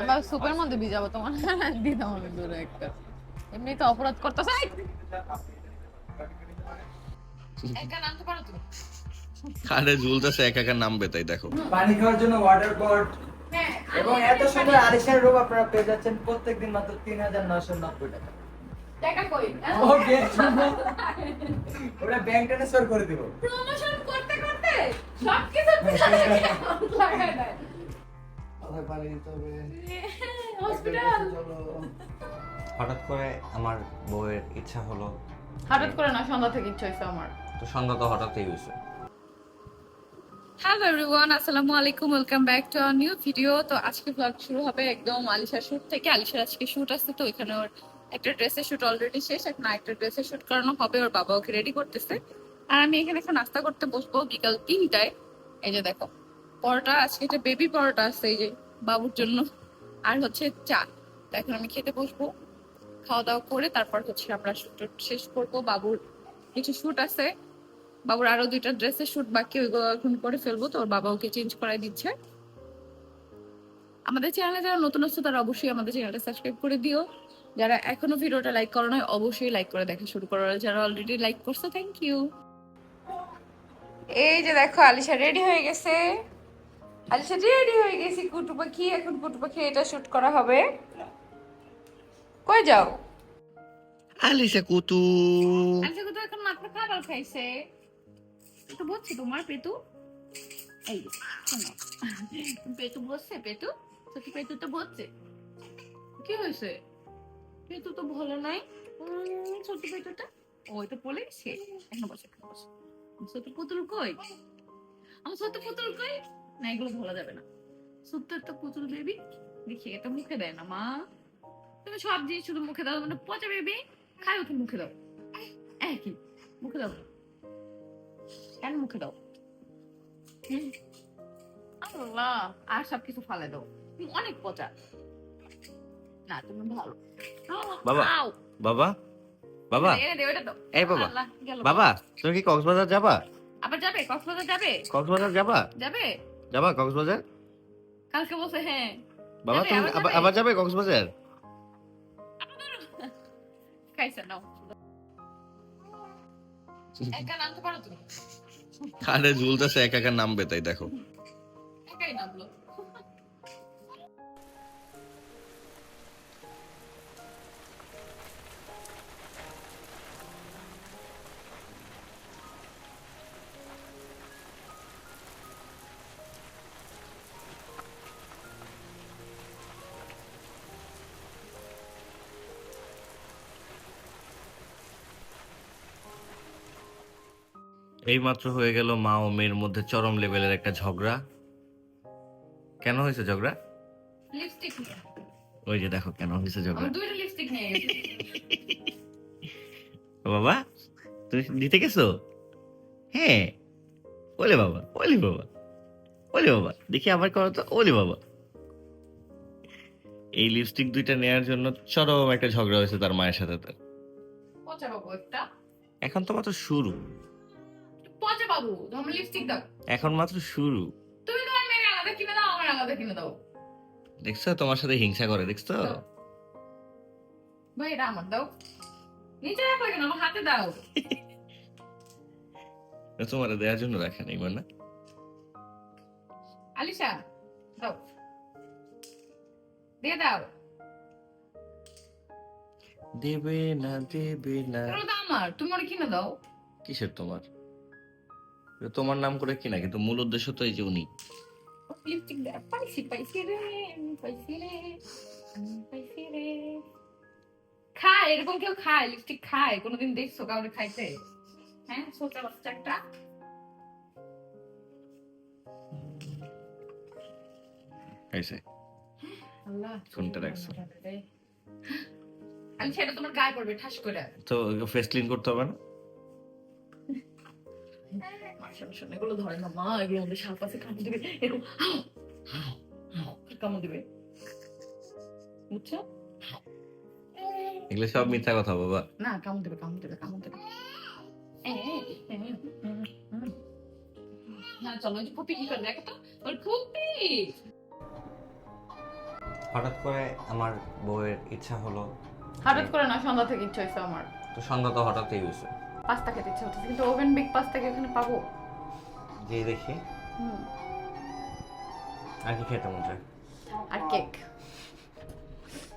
আমরা সুপের মধ্যে ভিজাবো তোমার দিতাম আমি দূরে একটা। এমনি তো অপরাধ করতেছে একা নামতে পারো তুমি ঝুলতেছে একা একা নামবে তাই দেখো। পানি খাওয়ার জন্য ওয়াটার পট হ্যাঁ এবং এত সুন্দর আলিশার রূপ আপনারা পেয়ে যাচ্ছেন প্রত্যেকদিন মাত্র তিন হাজার নশো নব্বই টাকা। টাকা কই? ওকে ওটা ব্যাংক ট্রান্সফার করে দিব। প্রমোশন করতে করতে সব কিছু পিছনে লাগায় দেয়। কোথায় পানি দিতে হবে। হসপিটাল হঠাৎ করে আমার বউয়ের ইচ্ছা হলো হঠাৎ করে না সন্ধ্যা থেকে ইচ্ছা হয়েছে আমার। তো সন্ধ্যা তো হঠাৎই হয়েছে। হ্যালো এভরিওয়ান আসসালামু আলাইকুম welcome back to our new video তো আজকে ব্লগ শুরু হবে একদম আলিশার শুট থেকে। আলিশার আজকে শুট আছে তো এখানে ওর একটা ড্রেসের শুট অলরেডি শেষ এখন একটা ড্রেসের শুট করানো হবে ওর বাবা ওকে রেডি করতেছে। আর আমি এখানে এখন নাস্তা করতে বসবো বিকাল তিনটায়। এই যে দেখো পরোটা আজকে একটা বেবি পরোটা আছে এই যে বাবুর জন্য। আর হচ্ছে চা। তো এখন আমি খেতে বসবো। খাওয়া দাওয়া করে তারপর হচ্ছে আমরা শুট শেষ করব। বাবুর কিছু শুট আছে। বাবুর আরও দুইটা ড্রেসের শুট বাকি, ওইগুলো এখন করে ফেলব। তো ওর বাবা ওকে চেঞ্জ করাই দিচ্ছে। আমাদের চ্যানেলে যারা নতুন আসছে তারা অবশ্যই আমাদের চ্যানেলটা সাবস্ক্রাইব করে দিও। যারা এখনও ভিডিওটা লাইক করো না অবশ্যই লাইক করে দেখা শুরু করো। যারা অলরেডি লাইক করছ থ্যাংক ইউ এই যে দেখো, আলিশা রেডি হয়ে গেছে। আলিশা রেডি হয়ে গেছি কুটু পাখি। এখন কুটু পাখি এটা শুট করা হবে। কই যাও? আলিসা কুতু আলিশা কুটু এখন মাত্র খাবার খাইছে। তো বলছি তোমার পেতু? এই শোনো। পেতু বসছে পেতু? সত্যি পেতু তো বসছে। কি হয়েছে? পেতু তো ভালো নাই। উম, ছোট্ট পেতুটা? ওই তো পড়ে গেছে। এখন বসে এখন বসে। ছোট পুতুল কই? আমার ছোট পুতুল কই? না এগুলো ভালো যাবে না। ছোট্ট একটা পুতুল বেবি দেখি এটা মুখে দেয় না মা। তুমি সব জিনিস শুধু মুখে দাও মানে পচা বেবি খাই ওকে মুখে দাও। একই মুখে দাও। কেন মুখে দাও? আল্লাহ আর সব কিছু ফালে দাও। তুমি অনেক পচা। না তুমি ভালো। বাবা। বাবা বাবা। এই বাবা বাবা তুমি কি কক্সবাজার যাবা? আবার যাবে? কক্সবাজার যাবে? কক্সবাজার যাবা? যাবে? যাবা কক্সবাজার? কালকে বসে হ্যাঁ। বাবা তুমি আবার যাবে। কক্সবাজার? খাইছে নাও। একা নামতে পারো তুমি? কানে ঝুলতেছে একা একা নামবে তাই দেখো। একাই নামলো। এই মাত্র হয়ে গেল মা ও মেয়ের মধ্যে চরম লেভেলের একটা ঝগড়া। কেন হয়েছে ঝগড়া? লিপস্টিক ওই যে দেখো কেন হয়েছে ঝগড়া। দুইটা লিপস্টিক নিয়ে বাবা তুমি দিতে গেছো? হ্যাঁ। ওলে বাবা ওলে বাবা ওলে বাবা দেখি আবার করো তো ওলে বাবা। এই লিপস্টিক দুইটা নেয়ার জন্য চরম একটা ঝগড়া হয়েছে তার মায়ের সাথে তার। এখন তো মাত্র শুরু। পচা বাবু তোমার লিপস্টিক দাও। এখন মাত্র শুরু। তুমি তোমার মেয়ের আলাদা কিনে দাও আমার আলাদা কিনে দাও। দেখছ তোমার সাথে হিংসা করে দেখছ? ভাই এটা আমার দাও। নিচে রাখলে কেন আমার হাতে দাও। তোমার দেওয়ার জন্য রাখা নেই না। আলিশা দাও। দিয়ে দাও। দেবে না দেবে না। এগুলো আমার তুমি ওটা কিনে দাও। কিসের তোমার? তোমার নাম করে কিনা কিন্তু মূল উদ্দেশ্য তো এই যে উনি। লিপস্টিক পাইছি পাইছি রে পাইছি রে পাইছি রে। খায় এরকম কেউ খায় লিপস্টিক খায় কোনোদিন দেখছ কাউরে খাইতে? হ্যাঁ সোচা বাচ্চা একটা। রাখছো? আমি সেটা তোমার গায়ে পড়বে ঠাস করে। তো ফেস ক্লিন করতে হবে না? শোনো শোনো এগুলো ধরে না মা এগুলো আমাদের সাপ আছে কামড় দিবে এরকম কামড় দিবে। বুঝছ? এগুলো সব মিথ্যা কথা বাবা। না কামড় দেবে কামড় দেবে কামড় দেবে। এ, এ, এ, হুম, হুম। না চলো যে ফুপি কি করে দেখো তো ওর ফুপি। হঠাৎ করে আমার বউয়ের ইচ্ছা হলো হঠাৎ করে না সন্ধ্যা থেকে ইচ্ছা হয়েছে আমার। তো সন্ধ্যা তো হঠাৎই হয়েছে। পাস্তা খেতে ইচ্ছে হচ্ছে কিন্তু ওভেন বেক পাস্তা কি এখানে পাবো? যে দেখি। আর কি খেতে মন চায়? আর কেক।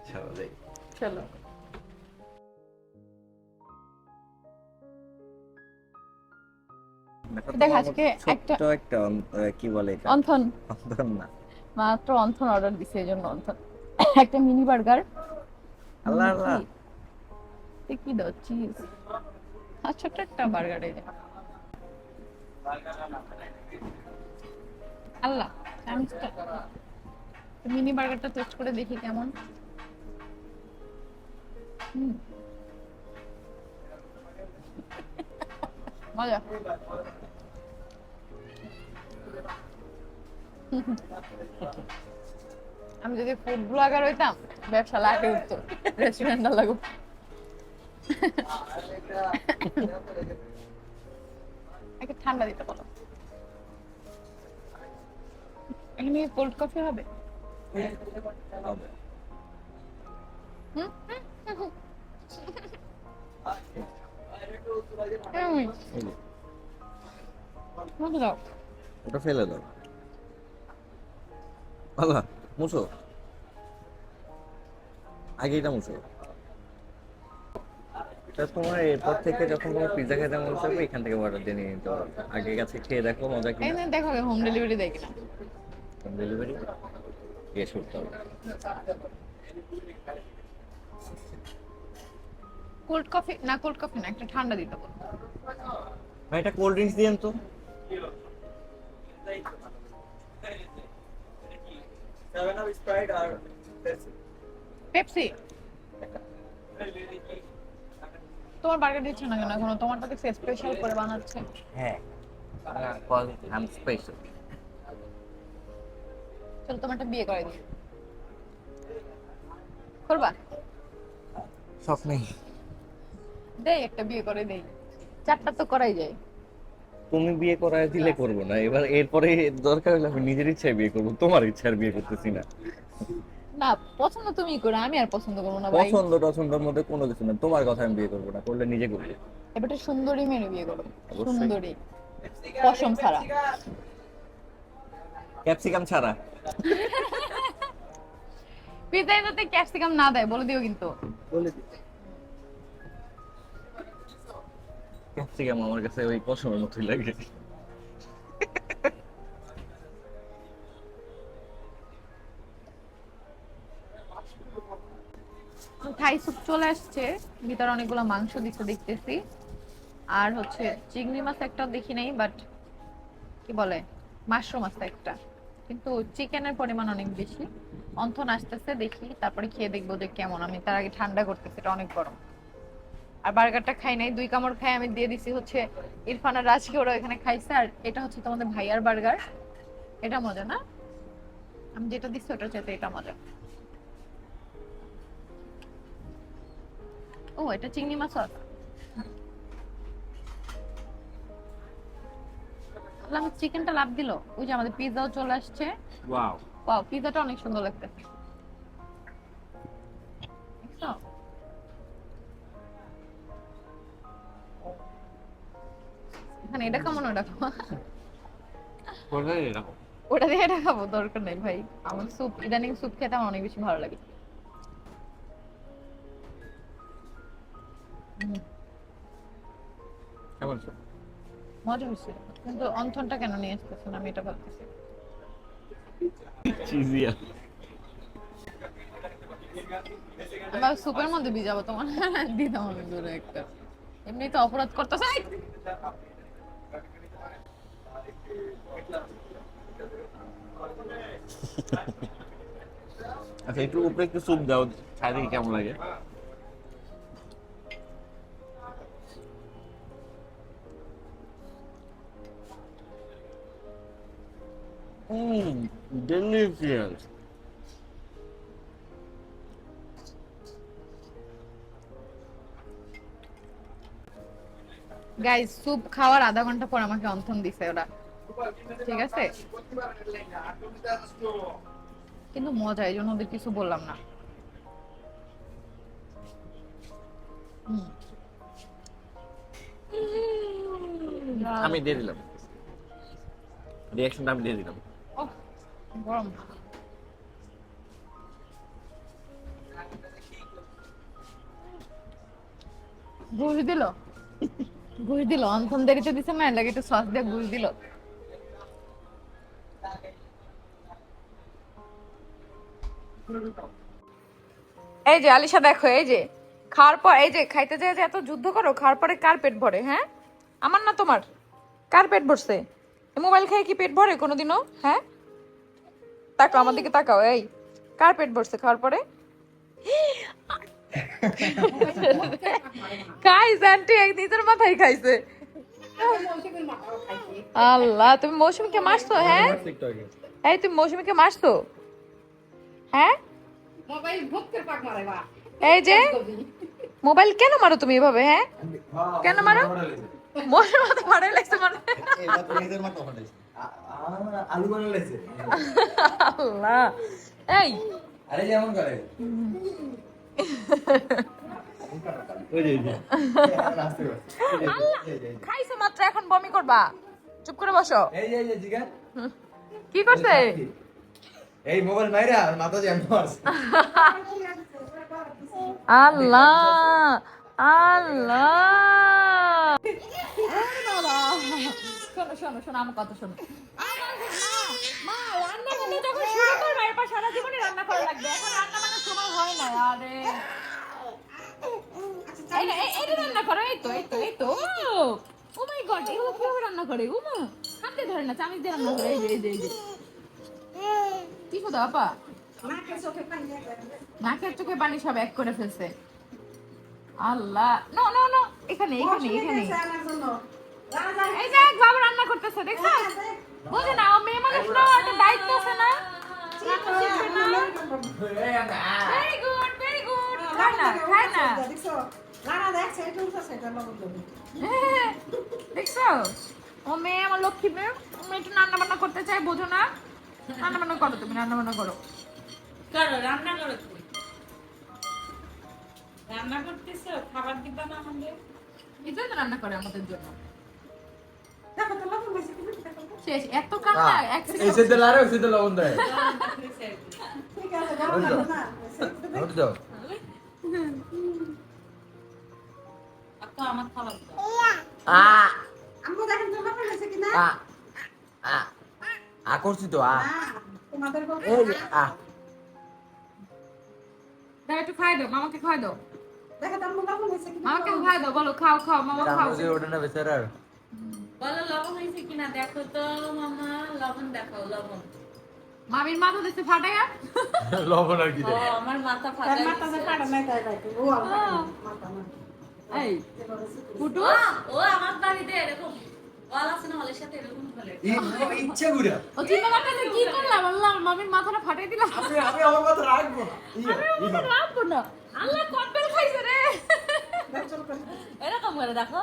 চলো যাই চলো। দেখ আজকে একটা একটা কি বলে এটা? অন্থন। না। মাত্র অন্থন অর্ডার দিছে এই জন্য অন্থন। একটা মিনি বার্গার। আল্লাহ আল্লাহ। কি দাও চিজ আর ছোট্ট একটা বার্গার এই। আল্লাহ আমি মিনি বার্গারটা টেস্ট করে দেখি কেমন। মজা। আমি যদি ফুড ব্লগার হইতাম, ব্যবসা লাটে উঠতো। রেস্টুরেন্ট লাগুক ঠান্ডা দিতে বলো। এখানে কোল্ড কফি হবে? হবে। হুম? হুম। ওটা ফেলে দাও। আল্লাহ মুছো। আগে এটা মুছো। তা তোমার এরপর থেকে যখন তোমার পিৎজা খেতে মন চাইবে এখান থেকে অর্ডার দিয়ে নিয়ে নিতে পারো। আগে কাছে খেয়ে দেখো মজা কিনা এখানে দেখো হোম ডেলিভারি দেয় কিনা হোম ডেলিভারি ইয়ে করতে হবে। কোল্ড কফি না কোল্ড কফি না একটা ঠান্ডা দিতে বলো ভাই এটা কোল্ড ড্রিঙ্কস দিয়েন তো। পেপসি তোমার বার্গার দিচ্ছে না কেন এখনও? তোমারটা দেখছি স্পেশাল করে বানাচ্ছে। হ্যাঁ। কল আম স্পেশাল চলো তোমারটা বিয়ে করে দিই। করবা? সব নেই। দেই একটা বিয়ে করে দেই। চারটা তো করাই যায়। তুমি বিয়ে করায় দিলে করব না। এবার এরপরে দরকার হলে আমি নিজের ইচ্ছায় বিয়ে করব। তোমার ইচ্ছার বিয়ে করতেছি না। না পছন্দ তুমি করো আমি আর পছন্দ করব না ভাই। পছন্দ টছন্দের মধ্যে কোনো কিছু না তোমার কথা আমি বিয়ে করব না করলে নিজে করব। এবার একটা সুন্দরী মেয়ে বিয়ে করো সুন্দরী। পশম ছাড়া। ক্যাপসিকাম ছাড়া। পিজাই যাতে ক্যাপসিকাম না দেয় বলে দিও কিন্তু। বলে দিচ্ছি ক্যাপসিকাম আমার কাছে ওই পছন্দের মতোই লাগে। চলে আসছে। ভিতরে অনেকগুলো মাংস দিচ্ছে দেখতেছি। আর হচ্ছে চিংড়ি মাছ একটা দেখি নাই বাট কি বলে, মাশরুম আছে একটা। কিন্তু চিকেনের পরিমাণ অনেক বেশি। অন্থন আসতেছে, দেখি, তারপরে খেয়ে দেখব যে কেমন। আমি তার আগে ঠান্ডা করতেছি, এটা অনেক গরম। আর বার্গারটা খাই নাই, দুই কামড় খাই, আমি দিয়ে দিছি হচ্ছে ইরফান আর রাজকে, ওরা এখানে খাইছে। আর এটা হচ্ছে তোমাদের ভাইয়ার বার্গার। এটা মজা না? আমি যেটা দিচ্ছি ওটা চাইতে এটা মজা। ও এটা চিংড়ি মাছও আছে আমি চিকেনটা লাভ দিল। ওই যে আমাদের পিৎজাও চলে আসছে। ওয়াও ওয়াও পিৎজাটা অনেক সুন্দর লাগতেছে। দেখছ? এখানে এটা কেমন ওটা ওটা দিয়ে এটা খাব দরকার নেই ভাই। আমার স্যুপ ইদানিং স্যুপ খেতে আমার অনেক বেশি ভালো লাগে। কেমন মজা হয়েছে কিন্তু অন্থনটা কেন নিয়ে আসতেছেন আমি এটা ভাবতেছি চিজিয়া আবার স্যুপের মধ্যে ভিজাবো তোমার। দিতাম আমি দূরে একটা। এমনি তো অপরাধ করতেছে! আচ্ছা একটু উপরে একটু স্যুপ দাও খাই দেখি কেমন লাগে। Mmm, delicious. গাইস স্যুপ খাওয়ার আধা ঘণ্টা পর আমাকে অন্থন দিছে ওরা ঠিক আছে কিন্তু মজা এই জন্য ওদের কিছু বললাম না হুম। আমি দিয়ে দিলাম রিয়াকশনটা আমি দিয়ে দিলাম ঘুষ দিল? ঘুষ দিল। দেরিতে দিছে না লাগে একটু দিয়ে ঘুষ দিল। এই যে আলিশা, দেখো, এই যে খাওয়ার পর, এই যে খাইতে যে এত যুদ্ধ করো, খাওয়ার পরে কার পেট ভরে হ্যাঁ? আমার না তোমার? কার পেট ভরছে? মোবাইল খেয়ে কি পেট ভরে কোনোদিনও হ্যাঁ? তাকাও আমার দিকে তাকাও এই। কার পেট ভরছে খাওয়ার পরে? খাইছে আন্টি এক নিজের মাথায় খাইছে। আল্লাহ তুমি মৌসুমীকে মারছো হ্যাঁ? এই তুমি মৌসুমীকে মারছো? হ্যাঁ? এই যে মোবাইল কেন মারো তুমি এভাবে হ্যাঁ? কেন মারো? মোর। মাথা ফাড়াই লাগছে মানে আলু বানা লেছে আল্লাহ। এই। আরে যেমন করে। খাইছো মাত্র এখন বমি করবা। চুপ করে বসো। এই এই যে জিগান। কি করছে? এই মোবাইল মাইরা মাথা জ্যাম আল্লাহ আল্লাহ। শোনো শোনো আমার কথা শোনো। মা রান্না বান্না যখন শুরু করবে এরপর সারা জীবনে রান্না করা লাগবে। এখন রান্না বান্নার সময় হয় না আরে। রান্না করো এই তো এই তো এই তো ও। মাই গড এগুলো কীভাবে রান্না করে ও মা হাতে ধরে না চামিচ দিয়ে রান্না করে এই যে এই যে এই যে। কি কথা আপা? নাকের চোখে পানি সব এক করে ফেলছে। আল্লাহ। নো নো নো এখানে এখানে এখানে। এই যে এক বাবা রান্না করতেছে দেখছ বুঝে না ও মেয়ে মানুষ না দায়িত্ব আছে না? ভেরি গুড ভেরি গুড খায় না খায় না। দেখছ? ও মেয়ে আমার লক্ষ্মী মেয়ে। মেয়ে একটু রান্না বান্না করতে চায় বোঝো না। রান্না বান্না করো তুমি রান্না বান্না করো। করো রান্না করো তুমি। রান্না করতেছো খাবার দিবা না আমাদের? এটাই তো রান্না করে আমাদের জন্য। শেষ এত কান্না এক লবণ দেয়। আপু আমার খাবার আ। আ আ আ করছি তো আ। এই আ। দাও একটু খাই দাও মামাকে খাই দাও। মামাকে খাই দাও বলো খাও খাও মামা খাও। ওঠে না বেচারার বলো লবণ হয়েছে কিনা? দেখো তো মামা লবণ দেখো লবণ। মামির মাথা দিতে ফাটাইয়া? লবণ আর কি আমার মাথা ফাটা এই ফুটু? ও আমার বাড়িতে এরকম। বল আছে না হলের সাথে এরকম বলে ইচ্ছা করে। ও কি করলাম? আল্লাহ মাথাটা ফাটাই দিলাম। আমি আমি আমার কথা রাখব না। আমি আমার রাখব না। আল্লাহ কটবেল খাইছে রে। এরকম করে দেখো।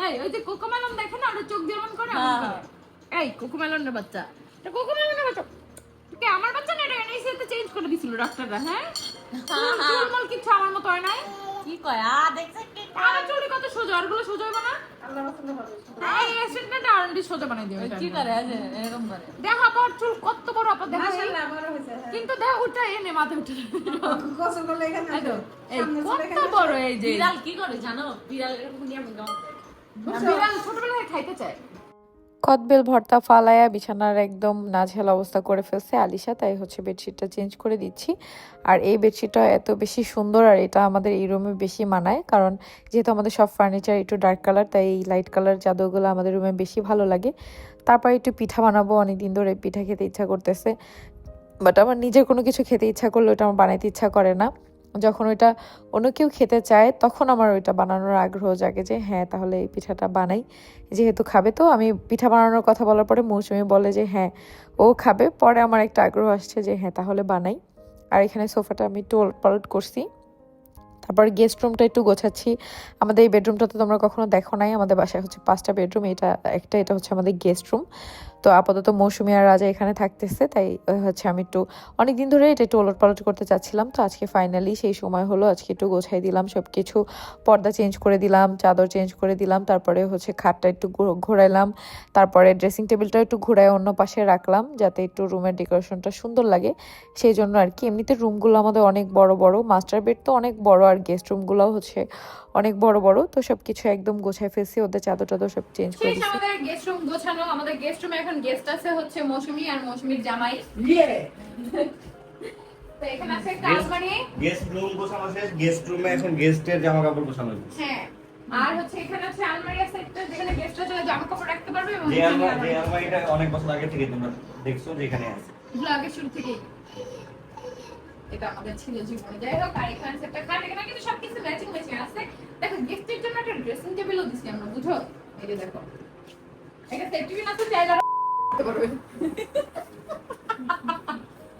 এই ওই যে কোকোমেলন দেখে না ওটা চোখ যেমন করে এমন হ্যাঁ। করে। এই কোকোমেলনের বাচ্চা। এটা কোকোমেলনের বাচ্চা। কে আমার বাচ্চা না এটা চেঞ্জ করে দিছিল ডাক্তাররা হ্যাঁ? চুলমুল কিছু আমার মতো হয় নাই। কি কয় আ দেখছে কি আমার চুল কত সোজা আরগুলো সোজা হবে না? এই অ্যাসিস্ট্যান্ট আর সোজা বানাই দিও কি করে এই এরকম করে। দেখো আপা চুল কত বড় আপা দেখো এই। কিন্তু দেখো এনে মাথা উঠে। এই তো, এই কত বড় এই যে। বিড়াল কি করে জানো? বিড়াল এরকম নিয়ে আমি গাও বিড়াল ছোটবেলায় খাইতে চায়। কদবেল ভর্তা ফালায়া বিছানার একদম নাজেহাল অবস্থা করে ফেলছে আলিশা তাই হচ্ছে বেডশিটটা চেঞ্জ করে দিচ্ছি। আর এই বেডশিটটা এত বেশি সুন্দর আর এটা আমাদের এই রুমে বেশি মানায় কারণ যেহেতু আমাদের সব ফার্নিচার একটু ডার্ক কালার তাই এই লাইট কালার চাদরগুলো আমাদের রুমে বেশি ভালো লাগে। তারপর একটু পিঠা বানাবো অনেকদিন ধরে পিঠা খেতে ইচ্ছা করতেছে। বাট আমার নিজের কোনো কিছু খেতে ইচ্ছা করলে ওটা আমার বানাইতে ইচ্ছা করে না। যখন ওইটা অন্য কেউ খেতে চায়, তখন আমার ওইটা বানানোর আগ্রহ জাগে যে হ্যাঁ তাহলে এই পিঠাটা বানাই। যেহেতু খাবে তো, আমি পিঠা বানানোর কথা বলার পরে মৌসুমি বলে যে হ্যাঁ ও খাবে। পরে আমার একটা আগ্রহ আসছে যে হ্যাঁ তাহলে বানাই। আর এখানে সোফাটা আমি টোল পালট করছি। তারপর গেস্ট রুমটা একটু গোছাচ্ছি। আমাদের এই বেডরুমটা তো তোমরা কখনো দেখো নাই, আমাদের বাসায় হচ্ছে পাঁচটা বেডরুম, এটা একটা, এটা হচ্ছে আমাদের গেস্ট রুম। তো আপাতত মৌসুমি আর রাজা এখানে থাকতেছে, তাই হচ্ছে আমি একটু অনেকদিন ধরে এটা একটু ওলট পালট করতে চাচ্ছিলাম। তো আজকে ফাইনালি সেই সময় হলো, আজকে একটু গোছাই দিলাম সব কিছু পর্দা চেঞ্জ করে দিলাম, চাদর চেঞ্জ করে দিলাম, তারপরে হচ্ছে খাটটা একটু ঘোরাইলাম, তারপরে ড্রেসিং টেবিলটা একটু ঘোরায় অন্য পাশে রাখলাম, যাতে একটু রুমের ডেকোরেশনটা সুন্দর লাগে। সেই জন্য আর কি, এমনিতে রুমগুলো আমাদের অনেক বড় বড় মাস্টার বেড তো অনেক বড় আর গেস্ট রুমগুলোও হচ্ছে অনেক বড় বড় তো সব কিছু একদম গোছায় ফেলছি ওদের চাদর টাদর সব চেঞ্জ করে দিচ্ছি আমাদের গেস্ট রুম গোছানো আমাদের গেস্ট রুমে এখন গেস্ট আছে হচ্ছে মৌসুমী আর মৌসুমীর জামাই। তো এখানে আছে একটা গেস্ট রুম গোছানো শেষ গেস্ট রুমে এখন গেস্টের জামা কাপড় গোছানো হ্যাঁ আর হচ্ছে এখানে আছে আলমারি আছে একটা যেখানে গেস্ট আছে জামা কাপড় রাখতে পারবে এবং। আলমারিটা অনেক বছর আগে থেকে তোমরা দেখছ যেখানে আছে। ব্লগে শুরু থেকেই। এটা আমাদের ছিল জীবনে। যাই হোক আর এখানে একটা খাট এখানে কিন্তু সবকিছু ম্যাচিং ম্যাচিং আছে দেখো গিফটের জন্য একটা ড্রেসিং টেবিলও দিছি আমরা বুঝো? এই যে দেখো। একটা সেফটি আছে জায়গা রাখতে পারবে।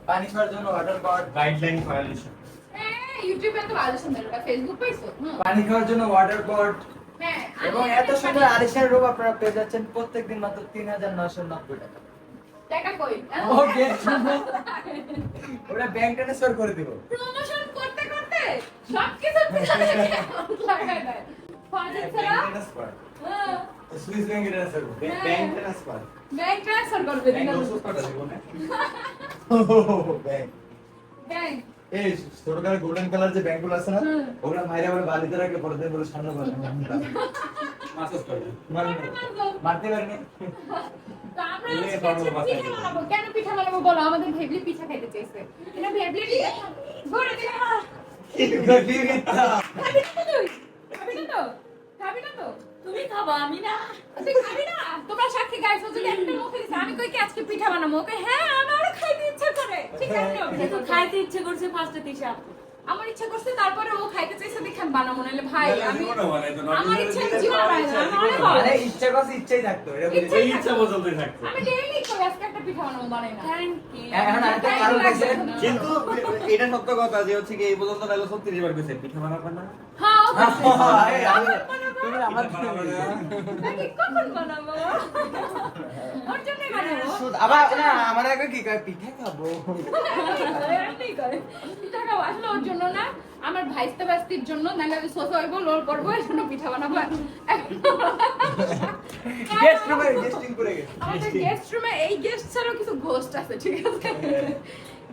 পানি খাওয়ার জন্য ওয়াটার বট গাইডলাইন ভায়োলেশন হ্যাঁ ইউটিউবে তো ভালো সুন্দর এটা ফেসবুক পাইছো পানি খাওয়ার জন্য ওয়াটার বট হ্যাঁ এবং এত সুন্দর আরিশার রূপ আপনারা পেয়ে যাচ্ছেন প্রত্যেকদিন মাত্র তিন হাজার নশো নব্বই টাকা। টাকা কই ওকে ওটা ব্যাংক ট্রান্সফার করে দিব। প্রমোশন করতে করতে সবকিছু পিছনে লাগায় দেয়। ফাজিল ছাড়া? হ্যাঁ, সুইস ব্যাংকে ট্রান্সফার করবে। ব্যাংক ট্রান্সফার ব্যাংক ট্রান্সফার করবে ব্যাংক দিন ওষুধ কটা দিব না ব্যাংক ব্যাংক এই ছোট গোল্ডেন কালার যে ব্যাংকগুলো আছে না। ওগুলা মাইরে আবার বালিতে রাখলে পরে দিন বলে সামনে বলে মাসাজ করে মারতে পারিনি। পিঠা বানাবো। কেন পিঠা বানাবো বলো? আমাদের ভেবলি পিঠা খাইতে চাইছে। ভেবলি পিঠা খাবি। না তো খাবি না তো? তুমি খাবা আমি না। তুই খাবি না? তোমরা সাক্ষী গাইছো যদি একটা মুখে দিছে। আমি কই কি আজকে পিঠা বানাবো? ওকে হ্যাঁ আমারও খাইতে ইচ্ছা করে। ঠিক আছে তো খাইতে ইচ্ছে করছে ফার্স্টে তিশা আমার ইচ্ছা করছে তারপরে ও খাইতে চাইছে দেখে আমি বানাবো নাহলে ভাই আমি আমার ইচ্ছা আমি জীবনে বানাই না আমি অনেক আরে ইচ্ছা করছে ইচ্ছাই থাকতো এটা ইচ্ছাই ইচ্ছা পর্যন্তই থাকতো। আমি ডেইলি কই আজকে একটা পিঠা বানাবো বানাই না। থ্যাংক ইউ এখন আরেকটা কারণ আছে কিন্তু এটা সত্য কথা যে হচ্ছে কি এই পর্যন্ত তাহলে ছত্রিশ বার কইছে পিঠা বানাবেন না? হ্যাঁ। এই, তুমি আমার নাকি কখন বানাবো? ওর জন্য বানাবো। আবার না আমার আগে কি কয় পিঠা খাব? এমনিই করে। পিঠা খাব। আসলে ওর জন্য না আমার ভাইস্তে ভাস্তির জন্য নাহলে আমি হইবো লোল করব এর জন্য পিঠা বানাবো। গেস্ট রুমে গেস্টিং করে গেছে। আমাদের গেস্ট রুমে এই গেস্ট ছাড়াও কিছু ঘোস্ট আছে ঠিক আছে?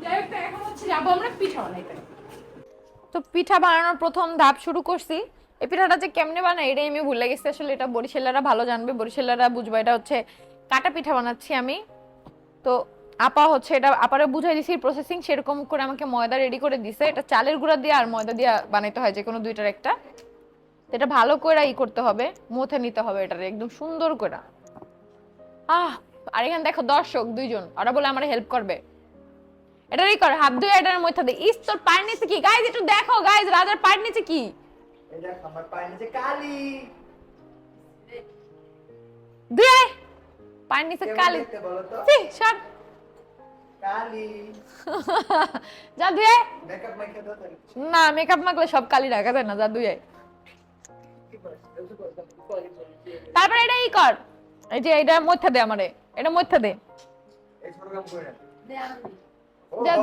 যাই হোক এখন হচ্ছে যাব আমরা পিঠা বানাইতে। তো পিঠা বানানোর প্রথম ধাপ শুরু করছি। এই পিঠাটা যে কেমনে বানাই এটাই আমি ভুলে গেছি। আসলে এটা বরিশালেরা ভালো জানবে। বরিশালেরা বুঝবে এটা হচ্ছে কাটা পিঠা বানাচ্ছি আমি। তো আপা হচ্ছে এটা আপারে বুঝাই দিছি প্রসেসিং সেরকম করে আমাকে ময়দা রেডি করে দিছে। এটা চালের গুঁড়া দিয়ে আর ময়দা দিয়ে বানাইতে হয় যে কোনো দুইটার একটা। এটা ভালো করে ই করতে হবে মুথে নিতে হবে এটারে একদম সুন্দর করে আহ আর এখানে দেখো দর্শক দুইজন ওরা বলে আমার হেল্প করবে। এটারই কর হাত ধুয়ে এটার মধ্যে দে। ইস তোর পায়ের নিচে কি? গাইজ একটু দেখো গাইজ রাজার পায়ের নিচে কি? দেখ আমার পায়ে নিচে কালি। ধুয়ে। পায়ের নিচে কালি। দেখতে বলো তো? সর কালি। যা ধুয়ে মেকআপ মাইকে না মেকআপ মাখলে সব কালি রাখা যায় না যা তারপরে এটা ই কর। এই যে এটা মধ্যে দে আমারে এটা মধ্যে দে। এই ছোট কাম করে ও যা-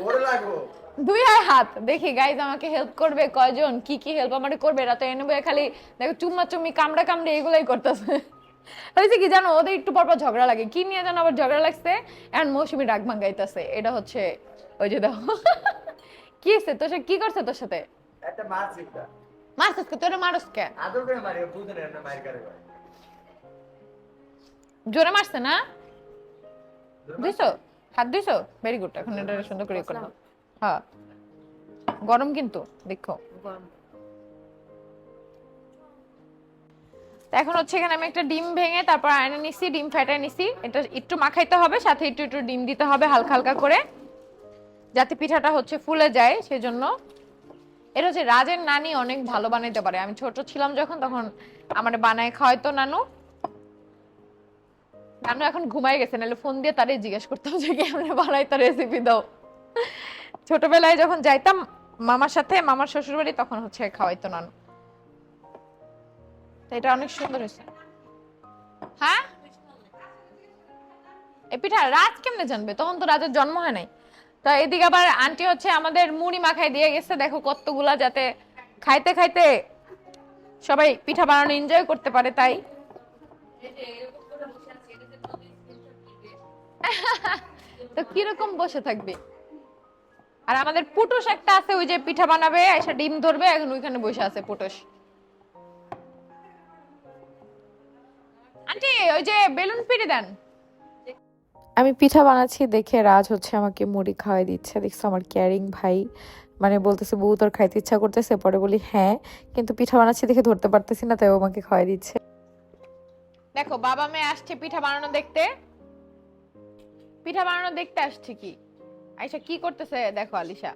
ওরে লাগবো দুই হাত হাত। দেখি গাইজ আমাকে হেল্প করবে কয়জন? কি কি হেল্প আমারে করবে? এরা তো এনে খালি দেখো চুম্মা চুম্মি কামড়া কামড়ে এগুলাই করতেছে। হয়েছে কি জানো? ওদের একটু পরপর ঝগড়া লাগে। কি নিয়ে জানো আবার ঝগড়া লাগছে? এখন মৌসুমি রাগ ভাঙ্গাইতেছে এটা হচ্ছে ওই যে দেখো। কি হচ্ছে তোর সাথে কি করছে তোর সাথে? একটা মাছ মারছিস কে? তোরে মারস কে? আদর করে মারি বুঝে না মারি করে। জোরে মারছে না? দিছো হাত দিছো ভেরি গুড এখন এটা সুন্দর করে করে দাও হ্যাঁ। গরম কিন্তু দেখো। এখন হচ্ছে এখানে আমি একটা ডিম ভেঙে তারপর আয়না নিছি, ডিম ফেটায় নিছি। এটা একটু মাখাইতে হবে, সাথে একটু একটু ডিম দিতে হবে হালকা হালকা করে, যাতে পিঠাটা হচ্ছে ফুলে যায় সেজন্য। এটা হচ্ছে রাজের নানি অনেক ভালো বানাইতে পারে। আমি ছোট ছিলাম যখন, তখন আমার বানায় খাওয়াইতো নানু। নানু এখন ঘুমাই গেছে, নাহলে ফোন দিয়ে তারই জিজ্ঞেস করতাম যে কেমন বানাইতো রেসিপি দাও? ছোটবেলায় যখন যাইতাম মামার সাথে, মামার শ্বশুর বাড়ি তখন হচ্ছে খাওয়াইতো নানু। এটা অনেক সুন্দর হয়েছে। হ্যাঁ? এই পিঠা, রাজ কেমনে জানবে? তখন তো রাজের জন্ম হয় নাই। তো এদিকে আবার আন্টি হচ্ছে আমাদের মুড়ি মাখাই দিয়ে গেছে। দেখো কতগুলা যাতে খাইতে খাইতে সবাই পিঠা বানানো এনজয় করতে পারে তাই। তো কীরকম বসে থাকবে? আর আমাদের পুটুস একটা আছে, ওই যে পিঠা বানাবে, এসে ডিম ধরবে, এখন ওইখানে বসে আছে পুটুস আন্টি ওই যে বেলুন পিড়ে দেন। আমি পিঠা বানাচ্ছি দেখে রাজ হচ্ছে আমাকে মুড়ি খাওয়াই দিচ্ছে। দেখছ আমার ক্যারিং ভাই। মানে বলতেছে বউ তোর খাইতে ইচ্ছা করতেছে? পরে বলি হ্যাঁ কিন্তু পিঠা বানাচ্ছি দেখে ধরতে পারতেছি না তাই ও আমাকে খাওয়াই দিচ্ছে। দেখো বাবা মেয়ে আসছে পিঠা বানানো দেখতে। পিঠা বানানো দেখতে আসছে কি? আইসা কি করতেছে? দেখো আলিশা।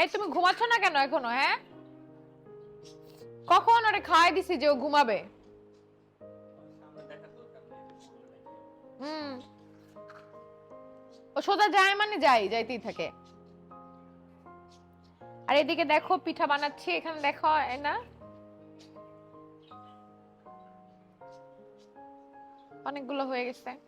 এই তুমি ঘুমাচ্ছ না কেন এখনও হ্যাঁ? কখন ওরে খাওয়াই দিছি যে ও ঘুমাবে? হুম। ও সোজা যায় মানে যাই, যাইতেই থাকে। আর এদিকে দেখো পিঠা বানাচ্ছি, এখানে দেখো না। অনেকগুলো হয়ে গেছে।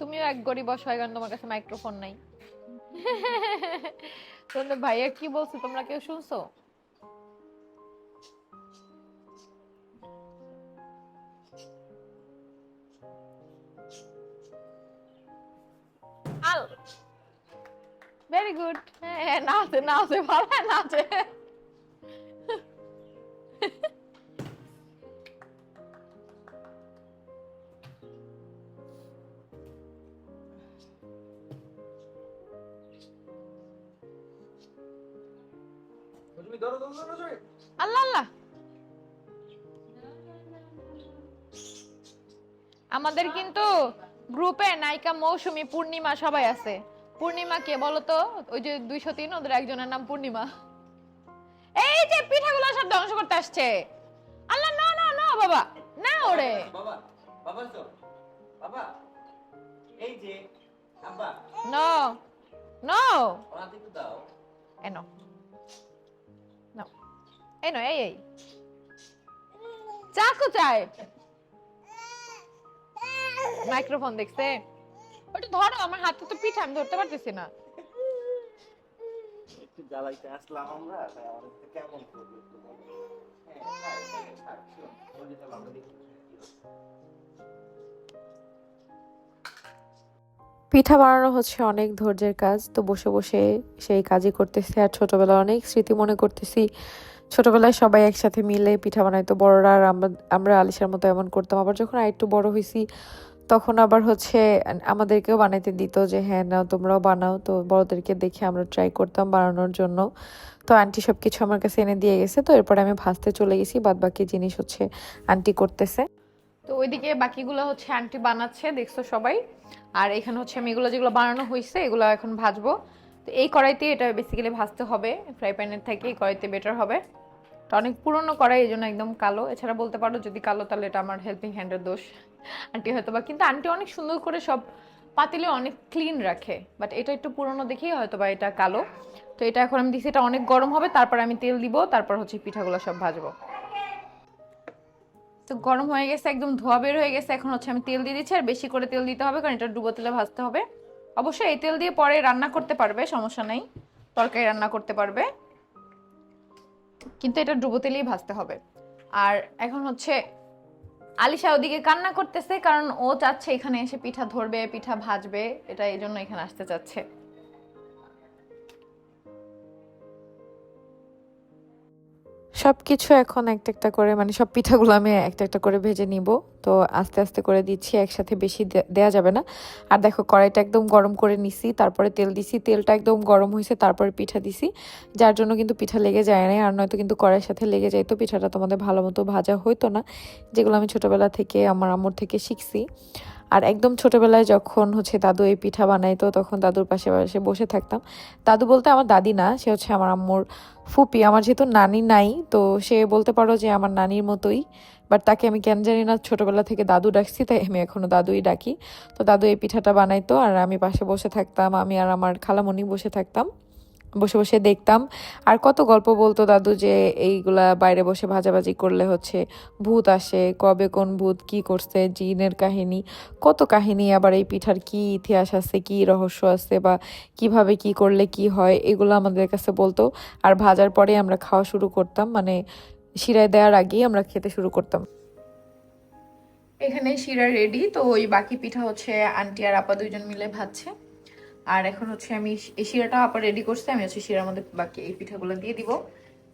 তুমিও এক গরিব অসহায় কারণ তোমার কাছে মাইক্রোফোন নাই। তোমাদের ভাইয়া কি বলছে? তোমরা কেউ শুনছো? আল। ভেরি গুড হ্যাঁ নাচে নাচে, ভালো নাচে। তুমি ধরো ধরো ধরো ধরো। আল্লাহ আল্লাহ। আমাদের কিন্তু গ্রুপে নায়িকা মৌসুমী পূর্ণিমা সবাই আছে। পূর্ণিমা কে বলো তো ওই যে দুইশো তিন ওদের একজনের নাম পূর্ণিমা। এই যে পিঠাগুলো সব ধ্বংস করতে আসছে। আল্লাহ না না না বাবা না ওরে। বাবা বাবা তো বাবা এই যে আব্বা। নো নো ওরা দাও। এনো নো এনো এই এই। চাকু চাই মাইক্রোফোন দেখছে। ওটা ধরো আমার হাতে তো পিঠা আমি ধরতে পারতেছি না। একটু জ্বালাইতে আসলাম আমরা তাই আমাদের কেমন করবে একটু। হ্যাঁ, থাক, থাক, থাক, শোন, ওই যে চলো, আমরা দেখি। কি হচ্ছে। পিঠা বানানো হচ্ছে অনেক ধৈর্যের কাজ তো বসে বসে সেই কাজই করতেছি। আর ছোটবেলায় অনেক স্মৃতি মনে করতেছি। ছোটবেলায় সবাই একসাথে মিলে পিঠা বানাইতো, বড়রা আর আমরা আলিশার মতো এমন করতাম। আবার যখন আর একটু বড় হয়েছি তখন আবার হচ্ছে আমাদেরকেও বানাইতে দিত যে হ্যাঁ না তোমরাও বানাও। তো বড়দেরকে দেখে আমরা ট্রাই করতাম বানানোর জন্য। তো আন্টি সব কিছু আমার কাছে এনে দিয়ে গেছে। তো এরপরে আমি ভাজতে চলে গেছি বাদ বাকি জিনিস হচ্ছে আন্টি করতেছে। তো ওইদিকে বাকিগুলো হচ্ছে আন্টি বানাচ্ছে, দেখছ সবাই। আর এখানে হচ্ছে আমি এগুলো যেগুলো বানানো হয়েছে এগুলো এখন ভাজবো। তো এই কড়াইতে এটা বেসিক্যালি ভাজতে হবে ফ্রাই প্যানের থেকে এই কড়াইতে বেটার হবে। এটা অনেক পুরনো কড়াই, এই জন্য একদম কালো। এছাড়া বলতে পারো, যদি কালো তাহলে এটা আমার হেল্পিং হ্যান্ডের দোষ। আন্টি হয়তো বা কিন্তু আন্টি অনেক সুন্দর করে সব পাতিলে অনেক ক্লিন রাখে। বাট এটা একটু পুরনো দেখেই হয়তো বা এটা কালো। তো এটা এখন আমি দিচ্ছি এটা অনেক গরম হবে। তারপর আমি তেল দিব, তারপর হচ্ছে পিঠাগুলো সব ভাজবো। তো গরম হয়ে গেছে, একদম ধোয়া বের হয়ে গেছে। এখন হচ্ছে আমি তেল দিয়ে দিচ্ছি, আর বেশি করে তেল দিতে হবে, কারণ এটা ডুবো তেলে ভাজতে হবে। অবশ্যই এই তেল দিয়ে পরে রান্না করতে পারবে, সমস্যা নেই। তরকারি রান্না করতে পারবে। কিন্তু এটা ডুবো তেলেই ভাজতে হবে। আর এখন হচ্ছে আলিশা ওদিকে কান্না করতেছে, কারণ ও চাচ্ছে এখানে এসে পিঠা ধরবে, পিঠা ভাজবে। এটা এই জন্য এখানে আসতে চাচ্ছে। সব কিছু এখন একটা একটা করে মানে সব পিঠাগুলো আমি একটা একটা করে ভেজে নিব। তো আস্তে আস্তে করে দিচ্ছি, একসাথে বেশি দেয়া যাবে না। আর দেখো, কড়াইটা একদম গরম করে নিছি, তারপরে তেল দিছি। তেলটা একদম গরম হয়েছে তারপরে পিঠা দিছি। যার জন্য কিন্তু পিঠা লেগে যায় না আর নয়তো কিন্তু কড়াইয়ের সাথে লেগে যাইতো পিঠাটা তোমাদের ভালো মতো ভাজা হইতো না, যেগুলো আমি ছোটবেলা থেকে, আমার আম্মুর থেকে শিখছি। আর একদম ছোটবেলায় যখন হচ্ছে দাদু এই পিঠা বানাইতো, তখন দাদুর পাশে পাশে বসে থাকতাম। দাদু বলতে আমার দাদি না, সে হচ্ছে আমার আম্মুর ফুপি। আমার যেহেতু নানি নাই, তো সে বলতে পারো যে আমার নানির মতোই। বাট তাকে আমি কেন জানি না, ছোটবেলা থেকে দাদু ডাকছি, তাই আমি এখনও দাদুই ডাকি। তো দাদু এই পিঠাটা বানাইতো, আর আমি পাশে বসে থাকতাম, আমি আর আমার খালামণি বসে থাকতাম। বসে বসে দেখতাম। আর কত গল্প বলতো দাদু যে এইগুলা বাইরে বসে ভাজাভাজি করলে হচ্ছে ভূত আসে, কবে কোন ভূত কি করছে, জিনের কাহিনী। কত কাহিনী আবার এই পিঠার কি ইতিহাস আছে, কি রহস্য আছে বা কীভাবে কি করলে কি হয়, এগুলো আমাদের কাছে বলতো। আর ভাজার পরে আমরা খাওয়া শুরু করতাম মানে শিরায় দেওয়ার আগেই আমরা খেতে শুরু করতাম। এখানে শিরা রেডি তো ওই বাকি পিঠা হচ্ছে আন্টি আর আপা দুইজন মিলে ভাজছে। আর এখন হচ্ছে আমি এই শিরাটা আপা রেডি করছে, আমি হচ্ছে শিরার মধ্যে বাকি এই পিঠাগুলো দিয়ে দিব।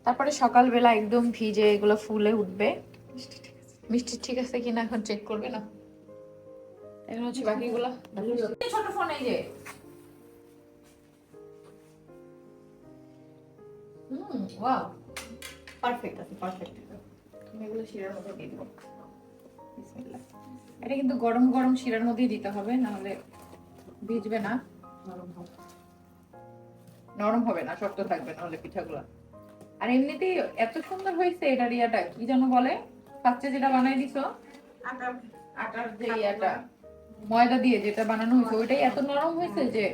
তারপরে সকালবেলা একদম ভিজে এগুলো ফুলে উঠবে। মিষ্টি ঠিক আছে কিনা এখন চেক করবে না? হুম পারফেক্ট পারফেক্ট শিরার মধ্যে দিয়ে। এটা কিন্তু গরম গরম শিরার মধ্যেই দিতে হবে, নাহলে ভিজবে না। নরম হবে। নরম হবে না শক্ত থাকবে না হলে পিঠাগুলো। আর এমনিতেই এত সুন্দর হয়েছে এটার ইয়াটা কি যেন বলে? ফার্স্টে যেটা বানাই দিছো? আটার যে ইয়াটা ময়দা দিয়ে যেটা বানানো হয়েছে ওইটাই এত নরম হয়েছে যে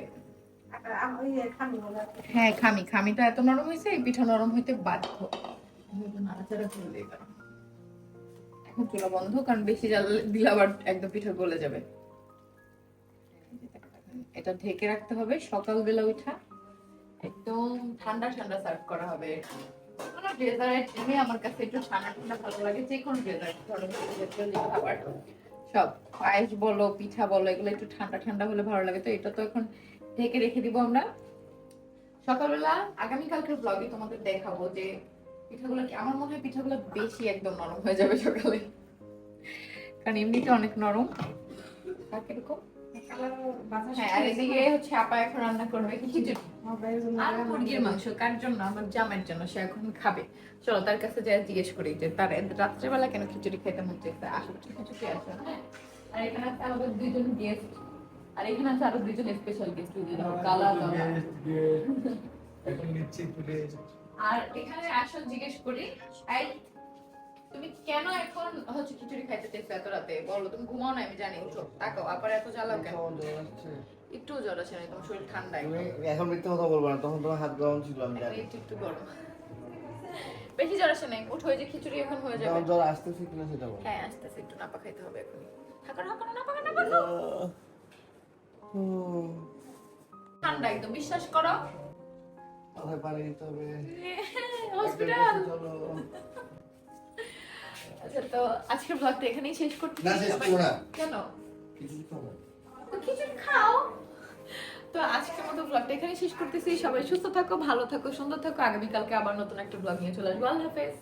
হ্যাঁ খামি খামিটা এত নরম হয়েছে এই পিঠা নরম হইতে বাধ্য। নাড়াচাড়া এখন চুলা বন্ধ কারণ বেশি জাল দিলে আবার একদম পিঠা গলে যাবে। এটা ঢেকে রাখতে হবে, সকালবেলা উঠা। একদম ঠান্ডা ঠান্ডা সার্ভ করা হবে। কোনো ডেজার্ট আমার কাছে একটু ঠান্ডা ঠান্ডা ভালো লাগে, যে কোনো ডেজার্ট সব পায়েস বলো, পিঠা বলো, এগুলো একটু ঠান্ডা ঠান্ডা হলে ভালো লাগে। তো এটা তো এখন ঢেকে রেখে দিব আমরা। সকালবেলা ব্লগে তোমাদের দেখাবো যে পিঠাগুলো কি আমার মনে হয় পিঠাগুলো বেশি একদম নরম হয়ে যাবে সকালে। কারণ এমনিতে অনেক নরম। আর কীরকম হ্যাঁ আর এদিকে হচ্ছে আপা এখন রান্না করবে খিচুড়ি আর মুরগির মাংস কার জন্য? আমার জামাইয়ের জন্য সে এখন খাবে। চলো তার কাছে যাই জিজ্ঞেস করি যে তার রাত্রেবেলা কেন খিচুড়ি খেতে মন চাইছে? আশেপাশে খিচুড়ি আছে। হ্যাঁ আর এখানে আছে আমাদের দুইজন গেস্ট আর এখানে আছে আরও দুইজন স্পেশাল গেস্ট কালা আর এখানে আসল জিজ্ঞেস করি তুমি কেন এখন হচ্ছে খিচুড়ি খাইতে চাইছো এত রাতে? বলো তুমি ঘুমাও না আমি জানি উঠো তাকাও আবার এত জ্বালাও কেন? একটু জ্বর আছে না তোমার শরীর ঠান্ডা। এখন মিথ্যে কথা বলব না তখন তোমার হাত গরম ছিল আমি জানি। একটু একটু গরম। বেশি জ্বর আসে নাই উঠো যে খিচুড়ি এখন হয়ে যাবে। জ্বর আসতেছে কিনা সেটা বল। হ্যাঁ আস্তে আস্তে একটু নাপা খাইতে হবে এখন থাকো না করো না না পাকা ঠান্ডা একদম বিশ্বাস করো। পানি দিতে হবে। হসপিটাল। চলো। আচ্ছা তো আজকের ব্লগটা এখানেই শেষ করতে না, শেষ করব না। কেন? কিছু খাও। তো আজকের মতো ব্লগটা এখানে শেষ করতেছি। সবাই সুস্থ থাকো ভালো থাকো সুন্দর থাকো। আগামীকালকে আবার নতুন একটা ব্লগ নিয়ে চলে আসব। আল্লাহ হাফেজ।